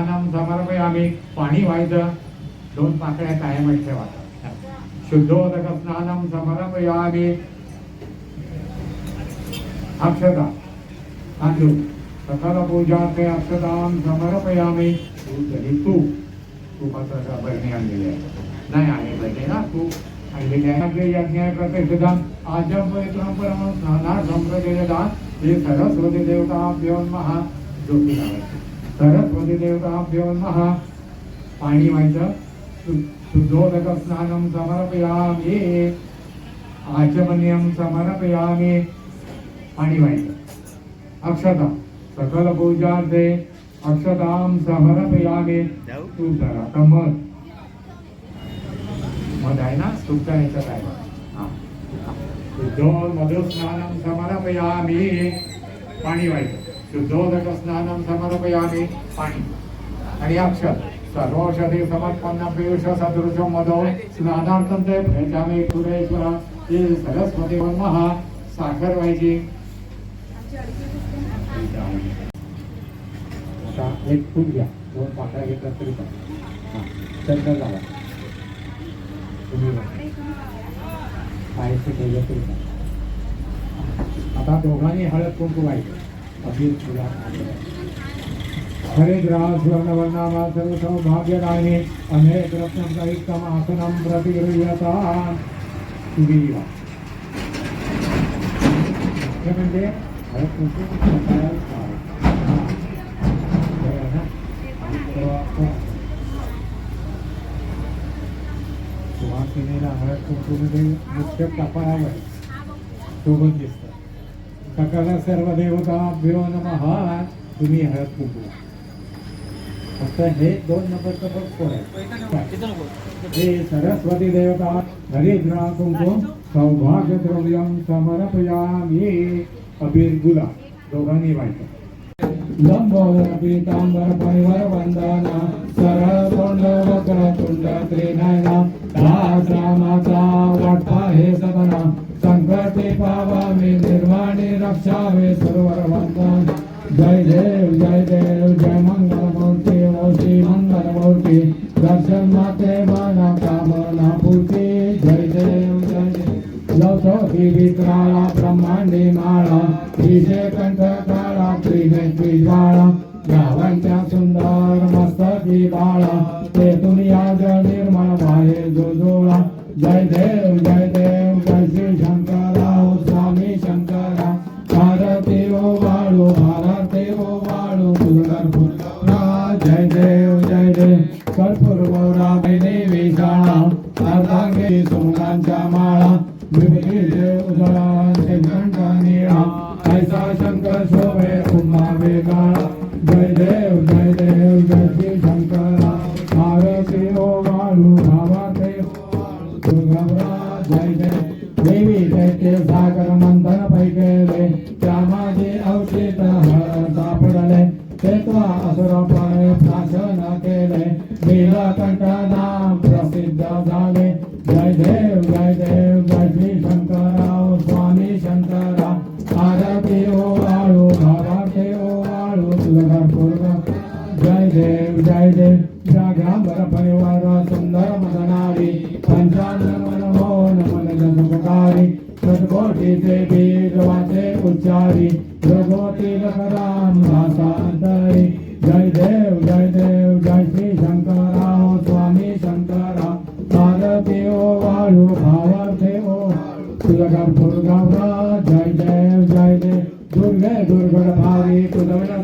महानाम समारंभ आम्ही पाणी व्हायचं दोन पाकळ्या कायम ठेवा शुद्धोदक स्नानम समर्पयामी अक्षता. तांदूळ सकल पूजा ते अक्षताम समर्पयामी तूप आणि तूप तुपाचं बहिणी आणलेली आहे. नाही आहे बहिणी ना तूप आणलेली आहे आपले यज्ञ प्रतिष्ठान आजम पवित्रम परम स्नाना संप्रदेयदान हे सरस्वती देवता देवताभ्यो महा ज्योती लावायची सरस्वती नमः. महा पाणी व्हायचं. शु- शुद्धोदक स्नानम समर्पयामी. आचमन्यम समर्पयामी. पाणी व्हायचं. अक्षता. सकल पूजार्थे अक्षताम समर्पयामी. जाऊ तू जरा आता मध मध आहे ना? तुमच्या ह्याच्यात आहे. हा. शुद्धो मधुस्नानम समर्पयामी. पाणी व्हायचं. शुद्धोदक स्नानं समर्पयामि पाणी। आणि अक्षर सर्वौषधी समर्पन्न पियुष सदृश मधो स्नानार्थं ते भेटामी सुरेश्वर हे सरस्वती महा साखर व्हायची एक फूल घ्या दोन पाकळ्या घेतला तरी पण चंद्र झाला तुम्ही पायाचे केलं तरी आता दोघांनी हळद कुंकू व्हायचं अभिर तुला हरे ग्रास वर्णवर्णामा सर्व सौभाग्यदायिने अनेक रत्न सहितम आसनं प्रतिगृह्यता तुम्ही या. हे म्हणजे हळद कुंकू हाताला हळद कुंकूमध्ये मुख्य कपाळावर शोभत दिसतं सकल सर्व देवताभ्यो नम तुम्ही हळद कुंकू फक्त हे दोन नंबरचं फक्त आहे. हे सरस्वती देवता हरिद्रा कुंकुम सौभाग्य द्रव्यम समर्पयामी अबीर गुलाब दोघांनी व्हायचं लंबोदर पीतांबर परिवार वंदना सरळ तोंड वक्र तुंड त्रिनयना दास रामाचा वाटपा हे सदना निर्वाणी रक्षावे वंदन जय देव जय देव जय मंगल मूर्ती ओ मंगल मूर्ती दर्शन माते मना कामना पूर्ती जय देव जय देव. लवतो ही विक्राळा ब्रह्मांडी माळा. विजय कंठ काळा त्रिनेत्री ज्वाळा गावांच्या सुंदर मस्तकी बाळा. ते दुनिया जळ निर्मळ वाहे जोजोळा. जय जय देव जय जय देव जय देव जय श्री शंकरा भारती ओ वाळू भावाते दुर्गवरा जय देवी दैत्य सागर मंथन पैकेले अवशेष सापडले असुरपणे शासन केले नीलकंठ जाग्रांबर सुंदर मदनारी पंचानन मनमोहन मन जसुकारी सद्गोटीचे बीज वाचे उच्चारी रघोती लखराम भाषांतरी जय देव जय देव जय श्री शंकराव स्वामी शंकरा। भारती ओ वाळू भावार्थे ओ तुझा दुर्गा जय देव जय देव। दुर्गे दुर्गड भावी तुझा